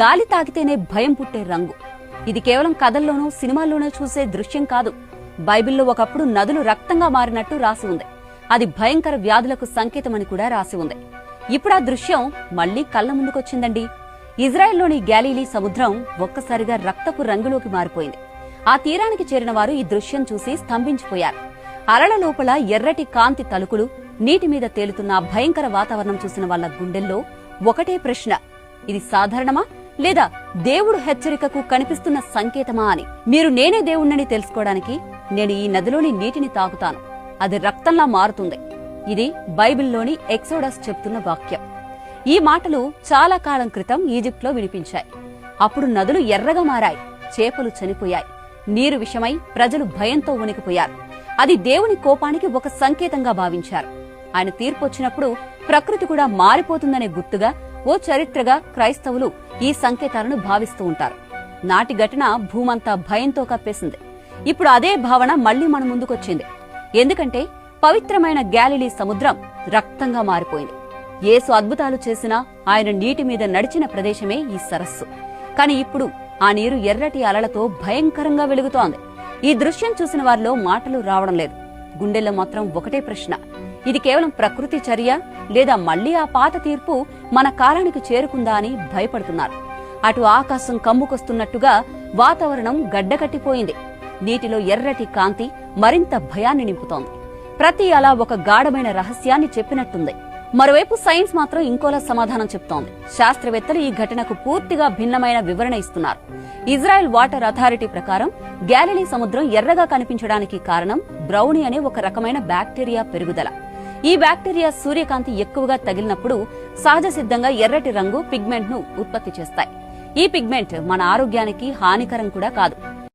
గాలి తాకితేనే భయం పుట్టే రంగు. ఇది కేవలం కథల్లోనూ సినిమాల్లోనూ చూసే దృశ్యం కాదు. బైబిల్లో ఒకప్పుడు నదులు రక్తంగా మారినట్టు రాసి ఉంది. అది భయంకర వ్యాధులకు సంకేతమని కూడా రాసి ఉంది. ఇప్పుడు ఆ దృశ్యం మళ్ళీ కళ్ళ ముందుకొచ్చిందండి. ఇజ్రాయెల్లోని గ్యాలీలీ సముద్రం ఒక్కసారిగా రక్తపు రంగులోకి మారిపోయింది. ఆ తీరానికి చేరిన వారు ఈ దృశ్యం చూసి స్తంభించిపోయారు. అలల లోపల ఎర్రటి కాంతి తలుకులు నీటి మీద తేలుతున్న భయంకర వాతావరణం చూసిన వాళ్ళ గుండెల్లో ఒకటే ప్రశ్న. ఇది సాధారణమా? లేదా దేవుడు హెచ్చరికకు కనిపిస్తున్న సంకేతమా అని. మీరు నేనే దేవుణ్ణని తెలుసుకోవడానికి నేను ఈ నదిలోని నీటిని తాగుతాను అది రక్తంలా మారుతుంది. ఇది బైబిల్లోని ఎక్సోడస్ చెప్తున్న వాక్యం. ఈ మాటలు చాలా కాలం క్రితం ఈజిప్ట్లో వినిపించాయి. అప్పుడు నదులు ఎర్రగా మారాయి చేపలు చనిపోయాయి నీరు విషమై ప్రజలు భయంతో ఉనికిపోయారు అది దేవుని కోపానికి ఒక సంకేతంగా భావించారు. ఆయన తీర్పు వచ్చినప్పుడు ప్రకృతి కూడా మారిపోతుందనే గుర్తుగా ఓ చరిత్రగా క్రైస్తవులు ఈ సంకేతాలను భావిస్తూ ఉంటారు. నాటి ఘటన భూమంతా భయంతో కప్పేసింది. ఇప్పుడు అదే భావన మళ్ళీ మన ముందుకొచ్చింది. ఎందుకంటే పవిత్రమైన గ్యాలిలీ సముద్రం రక్తంగా మారిపోయింది. ఏసు అద్భుతాలు చేసినా ఆయన నీటి మీద నడిచిన ప్రదేశమే ఈ సరస్సు. కాని ఇప్పుడు ఆ నీరు ఎర్రటి అలలతో భయంకరంగా వెలుగుతోంది. ఈ దృశ్యం చూసిన వారిలో మాటలు రావడం లేదు. గుండెల్లో మాత్రం ఒకటే ప్రశ్న. ఇది కేవలం ప్రకృతి చర్య లేదా మళ్ళీ ఆ పాత తీర్పు మన కాలానికి చేరుకుందా అని భయపడుతున్నారు. అటు ఆకాశం కమ్ముకొస్తున్నట్టుగా వాతావరణం గడ్డకట్టిపోయింది. నీటిలో ఎర్రటి కాంతి మరింత భయాన్ని నింపుతోంది. ప్రతి అలా ఒక గాఢమైన రహస్యాన్ని చెప్పినట్టుంది. మరోవైపు సైన్స్ మాత్రం ఇంకోలా సమాధానం చెప్తోంది. శాస్త్రవేత్తలు ఈ ఘటనకు పూర్తిగా భిన్నమైన వివరణ ఇస్తున్నారు. ఇజ్రాయెల్ వాటర్ అథారిటీ ప్రకారం గ్యాలిలీ సముద్రం ఎర్రగా కనిపించడానికి కారణం బ్రౌనీ అనే ఒక రకమైన బ్యాక్టీరియా పెరుగుదల. ఈ బ్యాక్టీరియా సూర్యకాంతి ఎక్కువగా తగిలినప్పుడు సహజ సిద్ధంగా ఎర్రటి రంగు పిగ్మెంట్ను ఉత్పత్తి చేస్తాయి. ఈ పిగ్మెంట్ మన ఆరోగ్యానికి హానికరం కూడా కాదు.